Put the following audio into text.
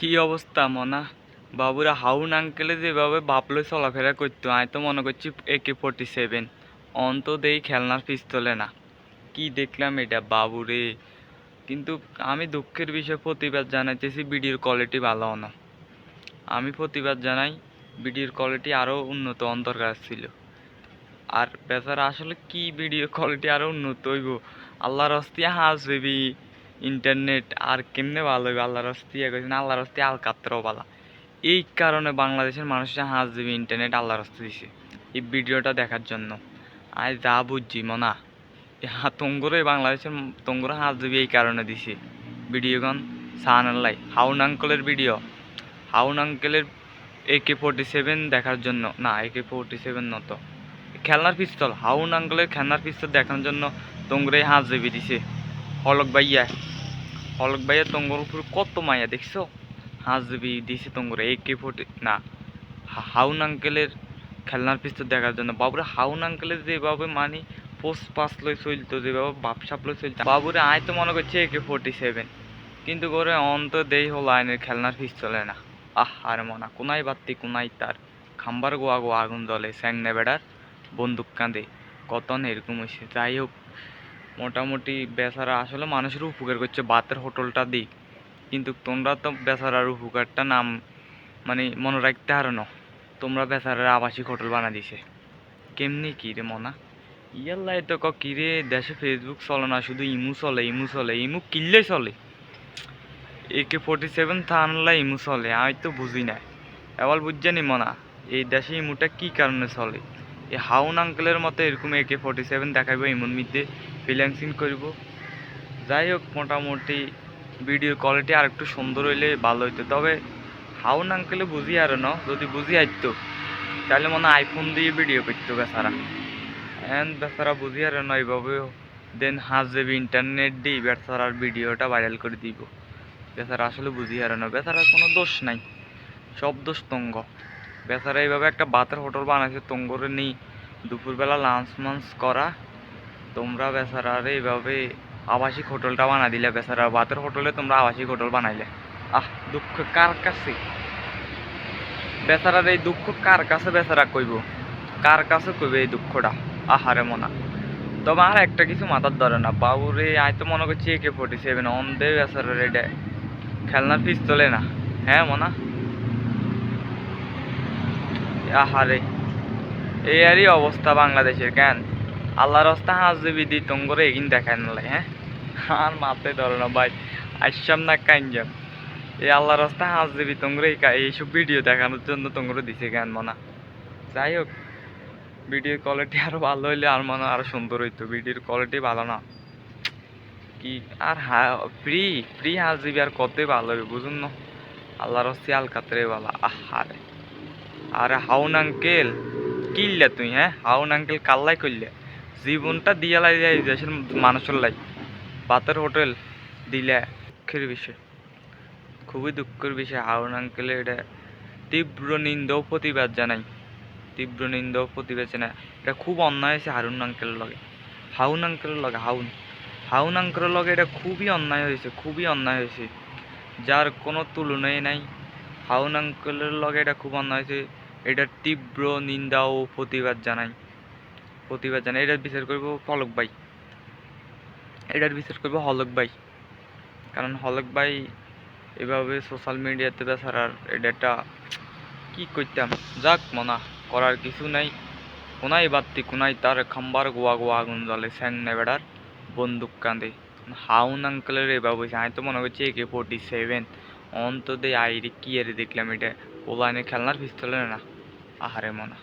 কি অবস্থা, মনা? বাবুরা হাউন আঙ্কেলে যেভাবে বাপলে চলাফেরা করতো, আমি তো মনে করছি একে ফোর্টি সেভেন অন্ত দেই খেলনার পিস্তলে না। কি দেখলাম এটা, বাবুরে? কিন্তু আমি দুঃখের বিষয়ে প্রতিবাদ জানাইতেছি ভিডিওর কোয়ালিটি ভালো না। আমি প্রতিবাদ জানাই ভিডিওর কোয়ালিটি আরও উন্নত অন্তর্কার ছিল। আর বেচারা আসলে কি ভিডিও কোয়ালিটি আরও উন্নত হইব? আল্লাহর হস্তিয়া হাজ বেবি। ইন্টারনেট আর কেমনে ভালো হইব? আল্লাহর হস্তিয়া কইছেন, আল্লাহর হস্তিয়া আল কাতরাও ভালো এই কারণে বাংলাদেশের মানুষের হাজ দেবে ইন্টারনেট আল্লাহর হস্তে দিছে, এই ভিডিওটা দেখার জন্য। আজ যা বুঝছি, মনা। তঙ্গরে বাংলাদেশের তঙ্গরে হাজ দেবে এই কারণে দিছে। ভিডিওগন সান আল্লাই হাউন আঙ্কলের ভিডিও। হাউন আঙ্কেলের একে ফোর্টি সেভেন দেখার জন্য, না একে ফোর্টি সেভেন নত। খেলনার পিস্তল, হাউন আঙ্কলের খেলনার পিস্তল দেখানোর জন্য তঙ্গরে হাজ দেবে দিছে। হলক ভাইয়া হলক ভাইয়া তঙ্গর উপর কত মায়া, দেখছ? হাজ দেবি দিছে তঙ্গরে কে ফোর্টি, না হাউন আঙ্কেলের খেলনার পিস্তল দেখার জন্য। বাবুরে, হাউন আঙ্কেলের যেভাবে মানি পোস্ট পাস লই চলতো, যেভাবে বাপসাপ লই চলতো। বাবুরে, আয় তো মনে করছে এ কে ফোর্টি সেভেন। কিন্তু করে অন্ত দেই হলো আইনের খেলনার পিস্তলে না। আহ, আর মনা কোনাই বাত্তি কোনাই তার। খাম্বার গোয়া গোয়া আগুন জ্বলে, স্যাংনে বেড়ার বন্দুক কাঁদে, কতন এরকম হয়েছে যাই হোক মোটামুটি বেচারা আসলে মানুষের উপকার করছে, বাতের হোটেলটা দিক। কিন্তু তোমরা তো বেচারার উপকারটা নাম মানে মনে রাখতে হারো না। তোমরা বেচারার আবাসিক হোটেল বানা দিছে। কেমনি কি রে মনা? ইয়াল্লাই তো ক কি রে? দেশে ফেসবুক চলে না, শুধু ইমু চলে ইমু চলে, ইমু কিনলে চলে। একে ফোর্টি সেভেন থানলা ইমু চলে, আমি তো বুঝি না এবার বুঝছেনি মনা, এই দেশে ইমুটা কি কারণে চলে? এই হাউন আঙ্কেলের মতো এরকম একে ফোর্টি সেভেন দেখাইব ইমুর মধ্যে ফ্রিল্যান্সিং করব। যাই হোক, মোটামুটি ভিডিওর কোয়ালিটি আর একটু সুন্দর হইলে ভালো হইতো। তবে হাউন আঙ্কেলে বুঝি আর ন? যদি বুঝি আইতো, তাহলে মনে আইফোন দিয়ে ভিডিও করতো বেচারা এন বেচারা বুঝি আর ন, এইভাবে দেন হাজ দেবে ইন্টারনেট দিই বেচারার ভিডিওটা ভাইরাল করে দিব। বেচারা আসলে বুঝি আর না? বেচারার কোনো দোষ নাই। সব দোষ তঙ্গ। বেচারা এইভাবে একটা বাতের হোটেল বানাইছে, তঙ্গরে নেই। দুপুরবেলা লাঞ্চ মাঞ্চ করা। তোমরা বেচারারে এইভাবে আবাসিক হোটেলটা বানা দিলে বেচারা। বাতের হোটেলে তোমরা আবাসিক হোটেল বানাইলে। আহ, দুঃখ কার কাছে? বেচারার এই দুঃখ কার কাছে বেচারা কইব? কার কাছে কইবে এই দুঃখটা? আহারে মনা। তবে আর একটা কিছু মাথার ধরে না। বাবুরে, আয় তো মনে করছি একে ফোর্টি সেভেন অন্ধে বেচারার এটা খেলনার পিস্তলে না। হ্যাঁ মনা? আহারে এই আরই অবস্থা বাংলাদেশের, কেন? আল্লাহর রাস্তা দি তঙ্গরে এগিন দেখায় নালাই হ্যাঁ? আর মাথায় ধরে না, ভাই, আইসাম না কাইনজাম। এই আল্লাহর রাস্তা হাজ দেবি তঙ্গরে এই এইসব ভিডিও দেখানোর জন্য তঙ্গরে দিছে কেন মনা? যাই হোক ভিডিওর কোয়ালিটি আরও ভালো হইলে আর মনে হয় আরও সুন্দর হইতো। ভিডিওর কোয়ালিটি ভালো না। কি আর ফ্রি ফ্রি হাজ দিবি আর কতই ভালো হবে বুঝুন না? আল্লাহর হস্তে আল কাতরে বালা আহারে। আরে হাউন আঙ্কেল কিনলে তুই হ্যাঁ? হাউন আঙ্কেল কাল্লাই করলে। জীবনটা দিয়ে লাই মানুষের লাই। পাতের হোটেল দিলে দুঃখের বিষয়। খুবই দুঃখের বিষয় হাউন আঙ্কেলের এটা তীব্র নিন্দা প্রতিবাদ জানাই। তীব্র নিন্দা প্রতিবাদ জানাই। এটা খুব অন্যায় হয়েছে হারুন আঙ্কেলের লগে। হাউন আঙ্কেলের লগে, হাউন। হাউন আঙ্কেলের লগে এটা খুবই অন্যায় হয়েছে, খুবই অন্যায় হয়েছে। যার কোনো তুলনাই নাই। হাউন আঙ্কেলের লগে এটা খুব অন্যায় হয়েছে। এটার তীব্র নিন্দা ও প্রতিবাদ জানাই। প্রতিবাদ জানাই। এটার বিচার করব ফলক ভাই। এটার বিচার করব হলক ভাই। কারণ হলক ভাই এভাবে সোশ্যাল মিডিয়াতে বেচারার এটা একটা কি করতাম যাক মনা, করার কিছু নাই। কোনাই বাত্তি, কোনাই তার খাম্বার গোয়া গোয়া আগুন জ্বলে, স্যাং নেবেড়ার বন্দুক কাঁদে। হাউন আঙ্কেলের এভাবে আমি তো মনে করছি একে ফোর্টি সেভেন অন্তদে আইরে কি আরে দেখলাম এটা? ওলাইনে খেলনার পিস্তলে না। আহারে মনা।